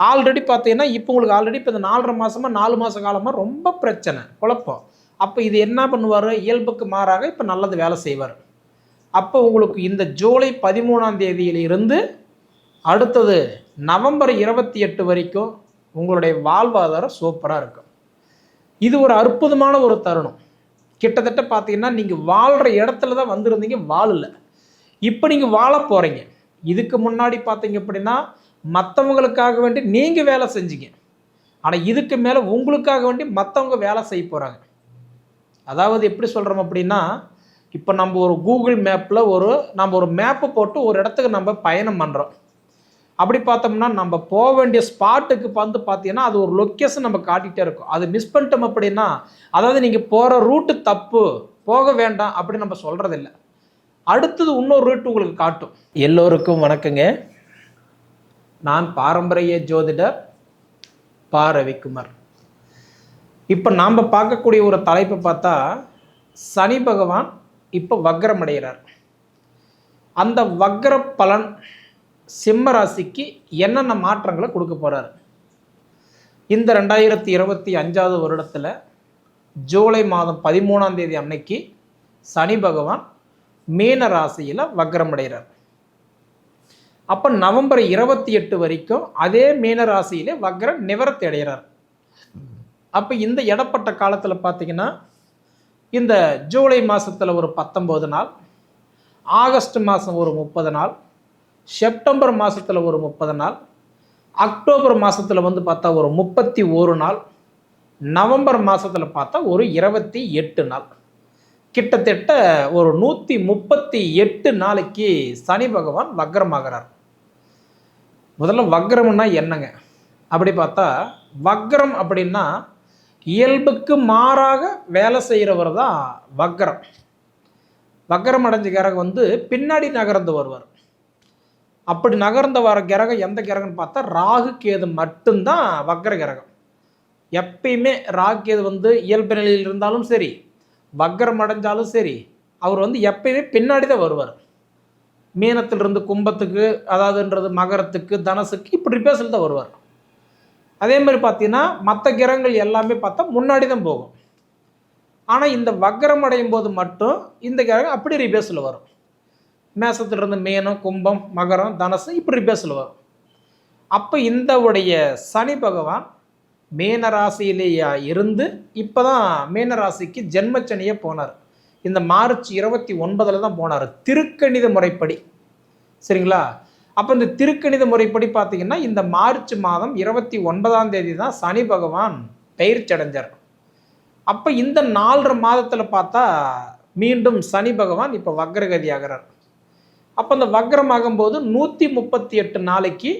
Already பார்த்தீங்கன்னா இப்போ உங்களுக்கு ஆல்ரெடி இப்போ இந்த நாலரை மாதமாக நாலு மாத காலமாக ரொம்ப பிரச்சனை குழப்பம். அப்போ இது என்ன பண்ணுவார்? இயல்புக்கு மாறாக இப்போ நல்லது வேலை செய்வார். அப்போ உங்களுக்கு இந்த ஜூலை பதிமூணாம் தேதியிலிருந்து அடுத்தது நவம்பர் இருபத்தி எட்டு வரைக்கும் உங்களுடைய வாழ்வாதாரம் சூப்பராக இருக்கும். இது ஒரு அற்புதமான ஒரு தருணம். கிட்டத்தட்ட பார்த்தீங்கன்னா நீங்கள் வாழ்கிற இடத்துல தான் வந்திருந்தீங்க வாழல. இப்போ நீங்கள் வாழ போகிறீங்க இதுக்கு முன்னாடி பார்த்தீங்க அப்படின்னா மற்றவங்களுக்காக வேண்டி நீங்கள் வேலை செஞ்சீங்க. ஆனால் இதுக்கு மேலே உங்களுக்காக வேண்டி மற்றவங்க வேலை செய்ய போகிறாங்க அதாவது எப்படி சொல்கிறோம் அப்படின்னா இப்போ நம்ம ஒரு கூகுள் மேப்பில் ஒரு நம்ம ஒரு மேப்பை போட்டு ஒரு இடத்துக்கு நம்ம பயணம் பண்ணுறோம் அப்படி பார்த்தோம்னா நம்ம போக வேண்டிய ஸ்பாட்டுக்கு வந்து பார்த்தீங்கன்னா அது ஒரு லொக்கேஷன் நம்ம காட்டிகிட்டே இருக்கும். அது மிஸ் பண்ணிட்டோம் அப்படின்னா அதாவது நீங்கள் போகிற ரூட்டு தப்பு போக வேண்டாம் அப்படின்னு நம்ம சொல்கிறதில்ல அடுத்தது இன்னொரு ரூட் உங்களுக்கு காட்டும். எல்லோருக்கும் வணக்கங்க. நான் பாரம்பரிய ஜோதிடர் பா ரவிக்குமார் இப்போ நாம் பார்க்கக்கூடிய ஒரு தலைப்பை பார்த்தா சனி பகவான் இப்போ வக்ரம் அடைகிறார் அந்த வக்ர பலன் சிம்ம ராசிக்கு என்னென்ன மாற்றங்களை கொடுக்க போகிறார் இந்த ரெண்டாயிரத்தி இருபத்தி அஞ்சாவது வருடத்தில் ஜூலை மாதம் பதிமூணாம் தேதி அன்னைக்கு சனி பகவான் மீன ராசியில் வக்ரம் அடைகிறார் அப்போ நவம்பர் இருபத்தி எட்டு வரைக்கும் அதே மீனராசியிலே வக்ர நிவர்த்தி அடைகிறார். அப்போ இந்த இடப்பட்ட காலத்தில் பார்த்தீங்கன்னா இந்த ஜூலை மாதத்தில் ஒரு பத்தொம்போது நாள் ஆகஸ்ட் மாதம் ஒரு முப்பது நாள் செப்டம்பர் மாதத்தில் ஒரு முப்பது நாள் அக்டோபர் மாதத்தில் வந்து பார்த்தா ஒரு முப்பத்தி ஒரு நாள் நவம்பர் மாதத்தில் பார்த்தா ஒரு இருபத்தி எட்டு நாள். கிட்டத்தட்ட ஒரு நூற்றி முப்பத்தி எட்டு நாளைக்கு சனி பகவான் வக்ரமாகிறார். முதல்ல வக்ரம்னா என்னங்க? அப்படி பார்த்தா வக்ரம் அப்படின்னா இயல்புக்கு மாறாக வேலை செய்கிறவர் தான் வக்ரம். வக்ரம் அடைஞ்ச கிரகம் வந்து பின்னாடி நகர்ந்து வருவார். அப்படி நகர்ந்து வர கிரகம் எந்த கிரகம்னு பார்த்தா ராகு கேது மட்டும்தான் வக்ர கிரகம். எப்பயுமே ராகு கேது வந்து இயல்பு நிலையில் இருந்தாலும் சரி வக்ரம் அடைஞ்சாலும் சரி அவர் வந்து எப்பயுமே பின்னாடி தான் வருவார். மீனத்திலிருந்து கும்பத்துக்கு அதாவதுன்றது மகரத்துக்கு தனசுக்கு இப்படி ரிப்பேர்ஸில் தான் வருவார். அதே மாதிரி பார்த்தீங்கன்னா மற்ற கிரகங்கள் எல்லாமே பார்த்தா முன்னாடி தான் போகும். ஆனால் இந்த வக்கரம் அடையும் போது மட்டும் இந்த கிரகம் அப்படி ரிபேஸில் வரும். மேசத்திலிருந்து மீனம் கும்பம் மகரம் தனசு இப்படி ரிபேஸில் வரும். அப்போ இந்த உடைய சனி பகவான் மீன ராசியிலேயே இருந்து இப்போ தான் மீனராசிக்கு ஜென்மச்சனியே போனார். இந்த மார்ச் இருபத்தி ஒன்பதில் தான் போனார். திருக்கணித முறைப்படி. சரிங்களா? அப்போ இந்த திருக்கணித முறைப்படி பார்த்தீங்கன்னா இந்த மார்ச் மாதம் இருபத்தி ஒன்பதாம் தேதி தான் சனி பகவான் பெயர்ச்சி அடைஞ்சார். அப்போ இந்த நாலரை மாதத்தில் பார்த்தா மீண்டும் சனி பகவான் இப்போ வக்ரகதி ஆகிறார் அப்போ இந்த வக்ரம் ஆகும்போது நூற்றி முப்பத்தி எட்டு நாளைக்கு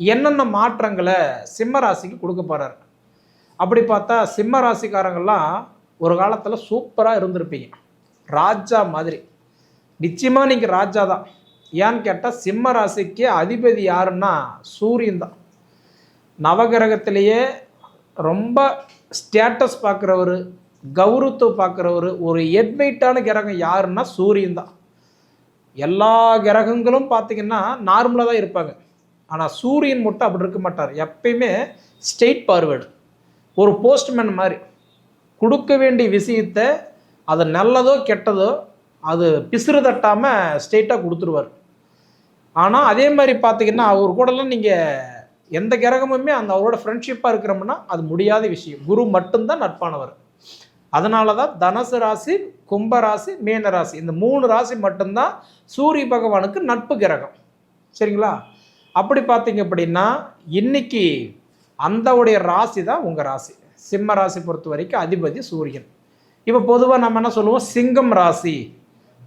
என்னென்ன மாற்றங்களை சிம்ம ராசிக்கு கொடுக்க போகிறார் அப்படி பார்த்தா சிம்மராசிக்காரங்கள்லாம் ஒரு காலத்தில் சூப்பராக இருந்திருப்பீங்க. ராஜா மாதிரி. நிச்சயமாக நீங்கள் ராஜா தான். ஏன்னு கேட்டால் சிம்ம ராசிக்கு அதிபதி யாருன்னா சூரியன் தான். நவகிரகத்திலேயே ரொம்ப ஸ்டேட்டஸ் பார்க்குறவர் கௌரவத்தை பார்க்குறவர் ஒரு எட்வைட்டான கிரகம் யாருன்னா சூரியன் தான். எல்லா கிரகங்களும் பார்த்தீங்கன்னா நார்மலாக தான் இருப்பாங்க. ஆனால் சூரியன் மட்டும் அப்படி இருக்க மாட்டார். எப்பயுமே ஸ்டெயிட் ஃபார்வேர்டு ஒரு போஸ்ட்மேன் மாதிரி. கொடுக்க வேண்டிய விஷயத்த அது நல்லதோ கெட்டதோ அது பிசுறு தட்டாமல் ஸ்ட்ரெயிட்டாக கொடுத்துருவார். ஆனால் அதே மாதிரி பார்த்தீங்கன்னா அவர் கூடலாம் நீங்கள் எந்த கிரகமுமே அந்த அவரோட ஃப்ரெண்ட்ஷிப்பாக இருக்கிறோம்னா அது முடியாத விஷயம். குரு மட்டும்தான் நட்பானவர். அதனால தான் தனுசு ராசி கும்ப ராசி மீன ராசி இந்த மூணு ராசி மட்டும்தான் சூரிய பகவானுக்கு நட்பு கிரகம். சரிங்களா? அப்படி பார்த்தீங்க அப்படின்னா இன்னைக்கு அந்தவுடைய ராசி தான் உங்கள் ராசி. சிம்ம ராசி பொறுத்த வரைக்கும் அதிபதி சூரியன். இப்போ பொதுவாக நம்ம என்ன சொல்லுவோம்? சிங்கம் ராசி.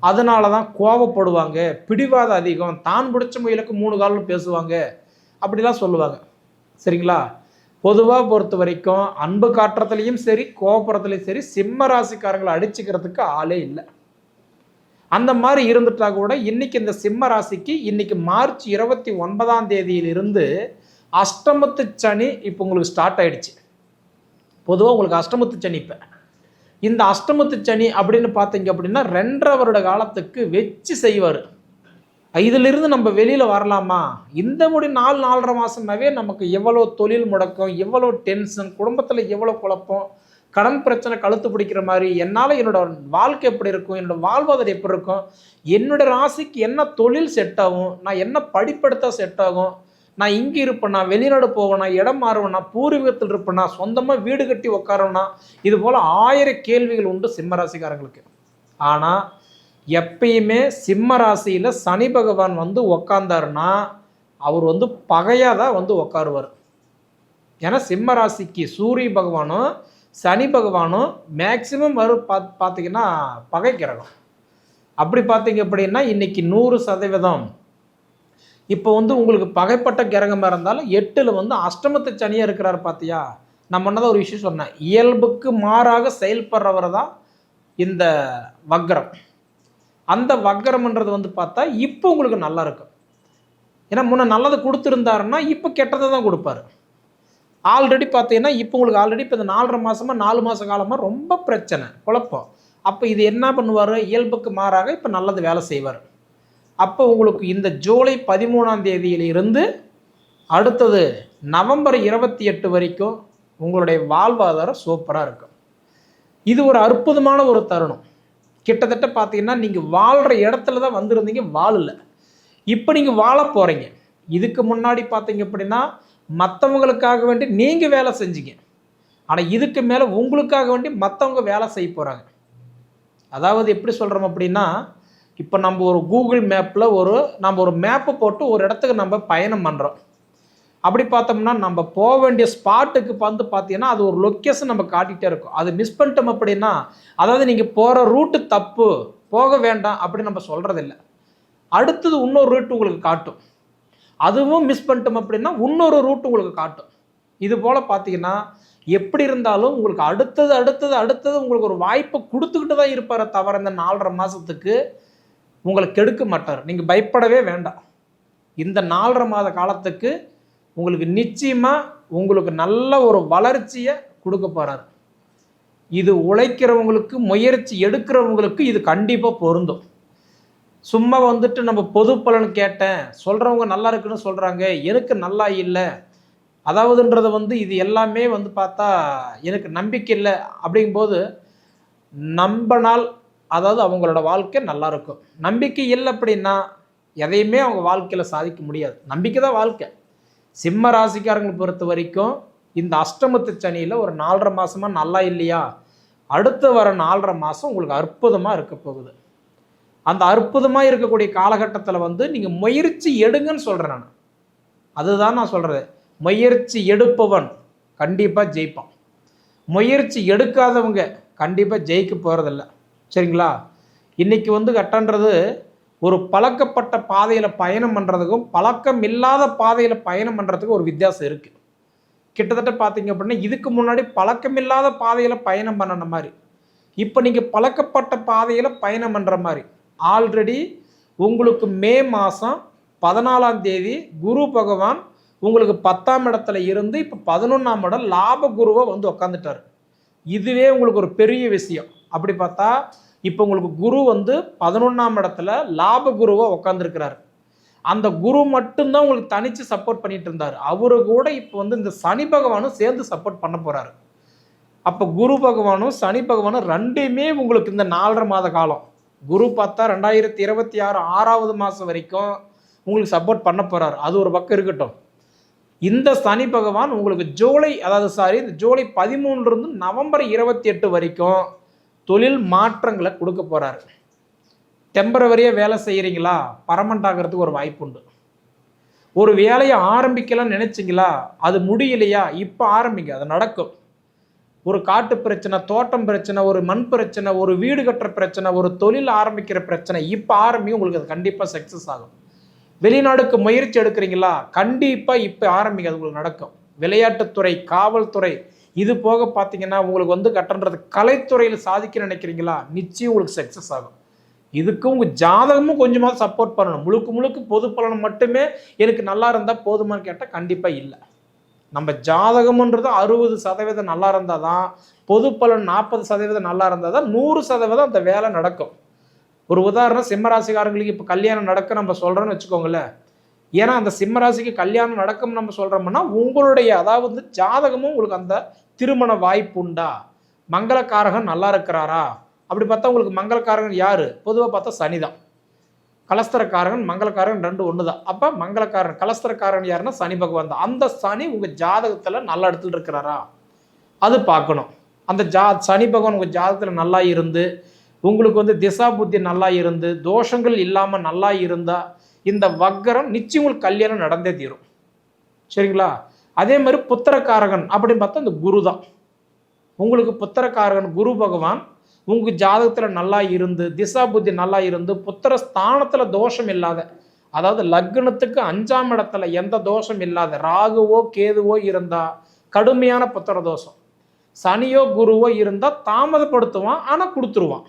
அதனால தான் கோவப்படுவாங்க. பிடிவாத அதிகம். தான் பிடிச்ச முயலுக்கு மூணு காலம் பேசுவாங்க. அப்படிலாம் சொல்லுவாங்க. சரிங்களா? பொதுவாக பொறுத்த வரைக்கும் அன்பு காட்டுறதுலையும் சரி கோபுறத்துலையும் சரி சிம்ம ராசிக்காரங்களை அடிச்சுக்கிறதுக்கு ஆளே இல்லை. அந்த மாதிரி இருந்துட்டா கூட இன்னைக்கு இந்த சிம்ம ராசிக்கு இன்னைக்கு மார்ச் இருபத்தி ஒன்பதாம் தேதியிலிருந்து அஷ்டமத்து சனி இப்போ உங்களுக்கு ஸ்டார்ட் ஆயிடுச்சு. பொதுவாக உங்களுக்கு அஷ்டமத்து சனி இப்போ. இந்த அஷ்டமத்து சனி அப்படின்னு பார்த்தீங்க அப்படின்னா ரெண்டரை வருட காலத்துக்கு வச்சு செய்வார். இதிலிருந்து நம்ம வெளியில் வரலாமா? இந்த முடி நாலு நாலரை மாதமாகவே நமக்கு எவ்வளோ தொழில் முடக்கம் எவ்வளோ டென்ஷன் குடும்பத்தில் எவ்வளோ குழப்பம் கடன் பிரச்சனை கழுத்து பிடிக்கிற மாதிரி என்னால் என்னோட வாழ்க்கை எப்படி இருக்கும் என்னோடய வாழ்வாதாரம் எப்படி இருக்கும் என்னோட ராசிக்கு என்ன தொழில் செட் ஆகும் நான் என்ன படிப்படுத்த செட் ஆகும் நான் இங்கே இருப்பேனா வெளிநாடு போவேனா இடம் மாறுவேனா பூர்வீகத்தில் இருப்பேனா சொந்தமாக வீடு கட்டி உட்காரவேனா இது போல் ஆயிரம் கேள்விகள் உண்டு சிம்மராசிக்காரங்களுக்கு ஆனால் எப்பயுமே சிம்ம ராசியில் சனி பகவான் வந்து உக்காந்தாருன்னா அவர் வந்து பகையாக தான் வந்து உக்காருவார். ஏன்னா சிம்ம ராசிக்கு சூரிய பகவானும் சனி பகவானும் மேக்சிமம் வரும் பார்த்து பார்த்தீங்கன்னா பகை கிரகம் அப்படி பார்த்தீங்க அப்படின்னா இன்னைக்கு நூறு சதவீதம் இப்போ வந்து உங்களுக்கு பகைப்பட்ட கிரகமாக இருந்தாலும் எட்டில் வந்து அஷ்டமத்து சனியாக இருக்கிறார் பார்த்தியா நான் முன்னதான் ஒரு விஷயம் சொன்னேன். இயல்புக்கு மாறாக செயல்படுறவர் தான் இந்த வக்ரம். அந்த வக்கரம்ன்றது வந்து பார்த்தா இப்போ உங்களுக்கு நல்லா இருக்கும் ஏன்னா முன்ன நல்லதை கொடுத்துருந்தாருன்னா இப்போ கெட்டதை தான் கொடுப்பாரு. ஆல்ரெடி பார்த்தீங்கன்னா இப்போ உங்களுக்கு ஆல்ரெடி இப்போ இந்த நாலரை மாதமாக நாலு மாத காலமாக ரொம்ப பிரச்சனை குழப்பம். அப்போ இது என்ன பண்ணுவார்? இயல்புக்கு மாறாக இப்போ நல்லது வேலை செய்வார். அப்போ உங்களுக்கு இந்த ஜூலை பதிமூணாம் தேதியிலிருந்து அடுத்தது நவம்பர் இருபத்தி எட்டு வரைக்கும் உங்களுடைய வாழ்வாதாரம் சூப்பராக இருக்கும். இது ஒரு அற்புதமான ஒரு தருணம். கிட்டத்தட்ட பார்த்தீங்கன்னா நீங்கள் வாழ்கிற இடத்துல தான் வந்திருந்தீங்க வாழல. இப்போ நீங்கள் வாழ போகிறீங்க இதுக்கு முன்னாடி பார்த்தீங்க அப்படின்னா மற்றவங்களுக்காக வேண்டி நீங்கள் வேலை செஞ்சீங்க. ஆனால் இதுக்கு மேலே உங்களுக்காக வேண்டி மற்றவங்க வேலை செய்ய போகிறாங்க அதாவது எப்படி சொல்கிறோம் அப்படின்னா இப்போ நம்ம ஒரு கூகுள் மேப்பில் ஒரு நம்ம ஒரு மேப்பை போட்டு ஒரு இடத்துக்கு நம்ம பயணம் பண்ணுறோம் அப்படி பார்த்தோம்னா நம்ம போக வேண்டிய ஸ்பாட்டுக்கு வந்து பார்த்தீங்கன்னா அது ஒரு லொக்கேஷன் நம்ம காட்டிகிட்டே இருக்கும். அது மிஸ் பண்ணிட்டோம் அப்படின்னா அதாவது நீங்கள் போகிற ரூட்டு தப்பு போக வேண்டாம் அப்படின்னு நம்ம சொல்கிறதில்ல அடுத்தது இன்னொரு ரூட் உங்களுக்கு காட்டும். அதுவும் மிஸ் பண்ணிட்டோம் அப்படின்னா இன்னொரு ரூட் உங்களுக்கு காட்டும். இது போல் பார்த்தீங்கன்னா எப்படி இருந்தாலும் உங்களுக்கு அடுத்தது அடுத்தது அடுத்தது உங்களுக்கு ஒரு வாய்ப்பை கொடுத்துக்கிட்டு தான் இருப்பார் தவிர இந்த நாலரை மாதத்துக்கு உங்களை கெடுக்க மாட்டார். நீங்கள் பயப்படவே வேண்டாம். இந்த நாலரை மாத காலத்துக்கு உங்களுக்கு நிச்சயமாக உங்களுக்கு நல்ல ஒரு வளர்ச்சியை கொடுக்க போகிறார் இது உழைக்கிறவங்களுக்கு முயற்சி எடுக்கிறவங்களுக்கு இது கண்டிப்பாக பொருந்தும். சும்மா வந்துட்டு நம்ம பொது பலன் கேட்டேன் சொல்கிறவங்க நல்லா இருக்குன்னு சொல்கிறாங்க எனக்கு நல்லா இல்லை அதாவதுன்றது வந்து இது எல்லாமே வந்து பார்த்தா எனக்கு நம்பிக்கை இல்லை அப்படிங்கும்போது நம்பினால் அதாவது அவங்களோட வாழ்க்கை நல்லா இருக்கும் நம்பிக்கை இல்லை அப்படின்னா எதையுமே அவங்க வாழ்க்கையில் சாதிக்க முடியாது. நம்பிக்கை தான் வாழ்க்கை. சிம்ம ராசிக்காரங்களை பொறுத்த வரைக்கும் இந்த அஷ்டமத்து சனியில் ஒரு நாலரை மாதமாக நல்லா இல்லையா? அடுத்து வர நாலரை மாதம் உங்களுக்கு அற்புதமாக இருக்க போகுது. அந்த அற்புதமாக இருக்கக்கூடிய காலகட்டத்தில் வந்து நீங்கள் முயற்சி எடுங்கன்னு சொல்கிறேன் நான். அதுதான் நான் சொல்கிறது முயற்சி எடுப்பவன் கண்டிப்பாக ஜெயிப்பான். முயற்சி எடுக்காதவங்க கண்டிப்பாக ஜெயிக்க போகிறதில்ல சரிங்களா? இன்றைக்கி வந்து கட்டன்றது ஒரு பழக்கப்பட்ட பாதையில் பயணம் பண்ணுறதுக்கும் பழக்கம் இல்லாத பாதையில் பயணம் பண்ணுறதுக்கும் ஒரு வித்தியாசம் இருக்குது கிட்டத்தட்ட பார்த்தீங்க அப்படின்னா இதுக்கு முன்னாடி பழக்கம் இல்லாத பாதையில் பயணம் பண்ணின மாதிரி இப்போ நீங்கள் பழக்கப்பட்ட பாதையில் பயணம் பண்ணுற மாதிரி ஆல்ரெடி உங்களுக்கு மே மாதம் பதினாலாம் தேதி குரு பகவான் உங்களுக்கு பத்தாம் இடத்துல இருந்து இப்போ பதினொன்றாம் இடம் லாப குருவை வந்து உக்காந்துட்டார். இதுவே உங்களுக்கு ஒரு பெரிய விஷயம். அப்படி பார்த்தா இப்போ உங்களுக்கு குரு வந்து பதினொன்றாம் இடத்துல லாப குருவாக உட்காந்துருக்கிறார் அந்த குரு மட்டும்தான் உங்களுக்கு தனித்து சப்போர்ட் பண்ணிட்டு இருந்தார். அவரு கூட இப்போ வந்து இந்த சனி பகவானும் சேர்ந்து சப்போர்ட் பண்ண போகிறாரு அப்போ குரு பகவானும் சனி பகவானும் ரெண்டுமே உங்களுக்கு இந்த நாலரை மாத காலம். குரு பார்த்தா ரெண்டாயிரத்தி இருபத்தி ஆறு ஆறாவது மாதம் வரைக்கும் உங்களுக்கு சப்போர்ட் பண்ண போகிறார் அது ஒரு பக்கம் இருக்கட்டும். இந்த சனி பகவான் உங்களுக்கு ஜூலை அதாவது சாரி இந்த ஜூலை பதிமூணுலேருந்து நவம்பர் இருபத்தி எட்டு வரைக்கும் தொழில் மாற்றங்களை கொடுக்க போகிறாரு டெம்பரவரியாக வேலை செய்கிறீங்களா பரமண்ட் ஆகிறதுக்கு ஒரு வாய்ப்பு உண்டு. ஒரு வேலையை ஆரம்பிக்கலாம்னு நினச்சிங்களா? அது முடியலையா? இப்போ ஆரம்பிங்க அது நடக்கும். ஒரு காட்டு பிரச்சனை தோட்டம் பிரச்சனை ஒரு மண் பிரச்சனை ஒரு வீடு கட்டுற பிரச்சனை ஒரு தொழில் ஆரம்பிக்கிற பிரச்சனை இப்போ ஆரம்பி உங்களுக்கு அது கண்டிப்பாக சக்ஸஸ் ஆகும். வெளிநாடுக்கு முயற்சி எடுக்கிறீங்களா? கண்டிப்பாக இப்போ ஆரம்பிங்க அது உங்களுக்கு நடக்கும். விளையாட்டுத்துறை காவல்துறை இது போக பார்த்தீங்கன்னா உங்களுக்கு வந்து கட்டன்றது கலைத்துறையில் சாதிக்க நினைக்கிறீங்களா? நிச்சயம் உங்களுக்கு சக்ஸஸ் ஆகும். இதுக்கு உங்கள் ஜாதகமும் கொஞ்சமாக சப்போர்ட் பண்ணணும். முழுக்க முழுக்க பொது பலன் மட்டுமே எனக்கு நல்லா இருந்தால் போதுமான்னு கேட்டால் கண்டிப்பாக இல்லை. நம்ம ஜாதகம்ன்றது அறுபது சதவீதம் நல்லா இருந்தால் தான் பொது பலன் நாற்பது சதவீதம் நல்லா இருந்தால் தான் நூறு சதவீதம் அந்த வேலை நடக்கும். ஒரு உதாரணம் சிம்மராசிக்காரங்களுக்கு இப்போ கல்யாணம் நடக்க நம்ம சொல்கிறோன்னு வச்சுக்கோங்களேன். ஏன்னா அந்த சிம்மராசிக்கு கல்யாணம் நடக்கும் நம்ம சொல்கிறோம்னா உங்களுடைய அதாவது ஜாதகமும் உங்களுக்கு அந்த திருமண வாய்ப்பு உண்டா? மங்களக்காரகன் நல்லா இருக்கிறாரா? அப்படி பார்த்தா உங்களுக்கு மங்களக்காரகன் யார்? பொதுவாக பார்த்தா சனிதான். கலஸ்தரக்காரகன் மங்களக்காரகன் ரெண்டு ஒன்று தான் அப்போ மங்களக்காரன் கலஸ்தரக்காரன் யாருன்னா சனி பகவான் தான். அந்த சனி உங்கள் ஜாதகத்தில் நல்ல இடத்துல இருக்கிறாரா? அது பார்க்கணும். அந்த ஜா சனி பகவான் உங்கள் ஜாதகத்தில் நல்லா இருந்து உங்களுக்கு வந்து திசா புத்தி நல்லா இருந்து தோஷங்கள் இல்லாமல் நல்லா இருந்தால் இந்த வக்கரம் நிச்சயம் உங்களுக்கு கல்யாணம் நடந்தே தீரும். சரிங்களா? அதே மாதிரி புத்திரக்காரகன் அப்படின்னு பார்த்தா இந்த குரு தான் உங்களுக்கு புத்திரக்காரகன் குரு பகவான் உங்கள் ஜாதகத்தில் நல்லா இருந்து திசா புத்தி நல்லா இருந்து புத்திர ஸ்தானத்தில் தோஷம் இல்லாத அதாவது லக்னத்துக்கு அஞ்சாம் இடத்துல எந்த தோஷம் இல்லாத ராகுவோ கேதுவோ இருந்தால் கடுமையான புத்திர தோஷம். சனியோ குருவோ இருந்தால் தாமதப்படுத்துவான் ஆனால் கொடுத்துருவான்.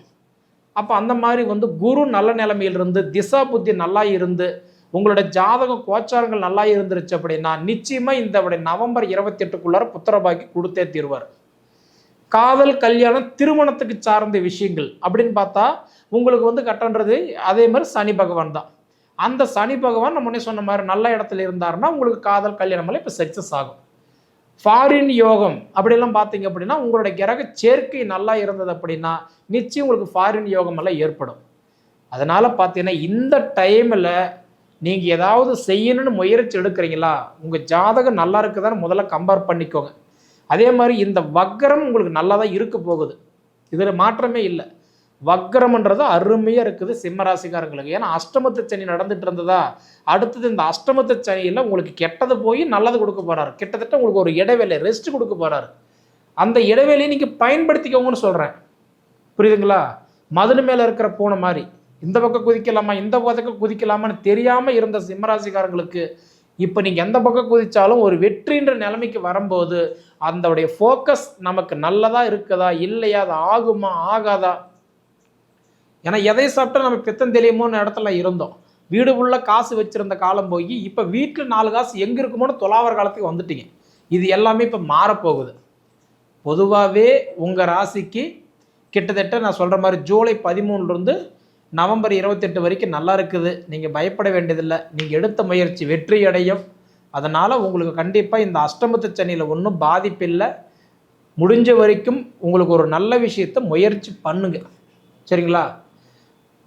அப்போ அந்த மாதிரி வந்து குரு நல்ல நிலைமையில் இருந்து திசா புத்தி நல்லா இருந்து உங்களோட ஜாதகம் கோச்சாரங்கள் நல்லா இருந்துருச்சு அப்படின்னா நிச்சயமாக இந்த நவம்பர் இருபத்தி எட்டுக்குள்ளார புத்திரபாக்கி கொடுத்தே தீர்வார். காதல் கல்யாணம் திருமணத்துக்கு சார்ந்த விஷயங்கள் அப்படின்னு பார்த்தா உங்களுக்கு வந்து கட்டன்றது அதே மாதிரி சனி பகவான் தான். அந்த சனி பகவான் நம்ம முன்னே சொன்ன மாதிரி நல்ல இடத்துல இருந்தாருன்னா உங்களுக்கு காதல் கல்யாணம் எல்லாம் இப்போ சக்ஸஸ் ஆகும். ஃபாரின் யோகம். அப்படிலாம் பார்த்தீங்க அப்படின்னா உங்களோட கிரக சேர்க்கை நல்லா இருந்தது அப்படின்னா நிச்சயம் உங்களுக்கு ஃபாரின் யோகம் எல்லாம் ஏற்படும். அதனால் பார்த்தீங்கன்னா இந்த டைமில் நீங்கள் ஏதாவது செய்யணும்னு முயற்சி எடுக்கிறீங்களா உங்கள் ஜாதகம் நல்லா இருக்குதான்னு முதல்ல கம்பேர் பண்ணிக்கோங்க. அதே மாதிரி இந்த வக்கரம் உங்களுக்கு நல்லா தான் இருக்க போகுது. இதில் மாற்றமே இல்லை. வக்கரம்ன்றது அருமையாக இருக்குது சிம்மராசிக்காரங்களுக்கு. ஏன்னா அஷ்டமத்து சனி நடந்துட்டு இருந்ததா? அடுத்தது இந்த அஷ்டமத்து சனியில் உங்களுக்கு கெட்டது போய் நல்லது கொடுக்க போகிறாரு கிட்டத்தட்ட உங்களுக்கு ஒரு இடைவேளை ரெஸ்ட் கொடுக்க போகிறாரு அந்த இடைவேளையை நீங்கள் பயன்படுத்திக்கோங்கன்னு சொல்கிறேன் புரியுதுங்களா? மதுனு மேலே இருக்கிற பூனை மாதிரி. இந்த பக்கம் குதிக்கலாமா? இந்த பக்கம் குதிக்கலாமான்னு தெரியாமல் இருந்த சிம்மராசிக்காரங்களுக்கு இப்போ நீங்கள் எந்த பக்கம் குதித்தாலும் ஒரு வெற்றின்ற நிலைமைக்கு வரும்போது அதோடைய ஃபோக்கஸ் நமக்கு நல்லதாக இருக்குதா? இல்லையா? அது ஆகுமா? ஆகாதா? ஏன்னா எதை சாப்பிட்டா நம்ம பித்தம் தெரியுமோன்னு இடத்துல இருந்தோம். வீடு உள்ள காசு வச்சுருந்த காலம் போய் இப்போ வீட்டில் நாலு காசு எங்கே இருக்குமோன்னு தொலாவர காலத்துக்கு வந்துட்டீங்க. இது எல்லாமே இப்போ மாறப்போகுது. பொதுவாகவே உங்கள் ராசிக்கு கிட்டத்தட்ட நான் சொல்கிற மாதிரி ஜூலை பதிமூணுலேருந்து நவம்பர் இருபத்தெட்டு வரைக்கும் நல்லா இருக்குது. நீங்கள் பயப்பட வேண்டியதில்லை. நீங்கள் எடுத்த முயற்சி வெற்றி அடையும். அதனால் உங்களுக்கு கண்டிப்பாக இந்த அஷ்டமத்து சனியில் ஒன்றும் பாதிப்பில்லை முடிஞ்ச வரைக்கும் உங்களுக்கு ஒரு நல்ல விஷயத்த முயற்சி பண்ணுங்க. சரிங்களா?